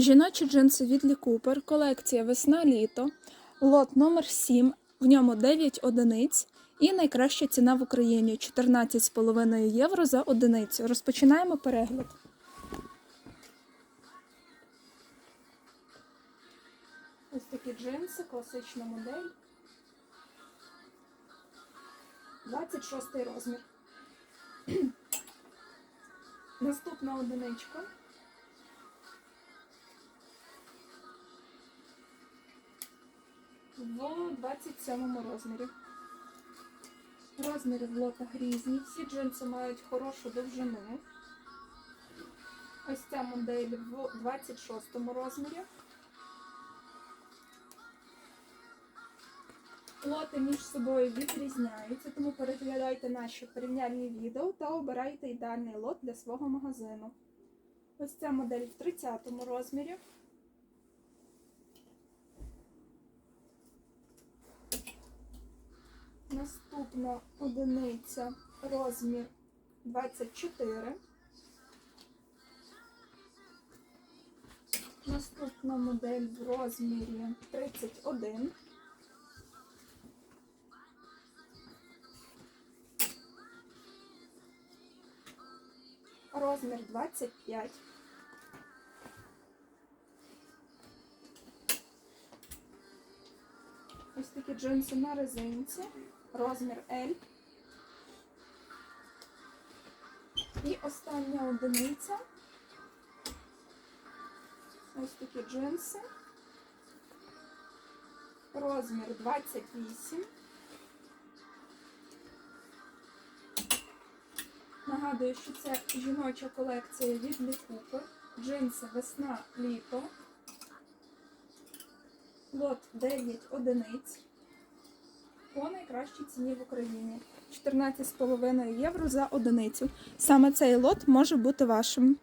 Жіночі джинси від Лі Купер, колекція весна-літо, лот номер 7, в ньому 9 одиниць і найкраща ціна в Україні 14,5 євро за одиницю. Розпочинаємо перегляд. Ось такі джинси, класична модель. 26 розмір. Наступна одиничка. В 27 розмірі. Розміри в лотах різні. Всі джинси мають хорошу довжину. Ось ця модель в 26 розмірі. Лоти між собою відрізняються, тому переглядайте наші порівняльні відео та обирайте ідеальний лот для свого магазину. Ось ця модель в 30 розмірі. Наступна одиниця розмір 24. Наступна модель в розмірі 31. Розмір 25. Ось такі джинси на резинці. Розмір L. І остання одиниця. Ось такі джинси. Розмір 28. Нагадую, що це жіноча колекція від Лі Джинси весна літо. Лот 9 одиниць. По найкращій ціні в Україні. 14,5 євро за одиницю. Саме цей лот може бути вашим.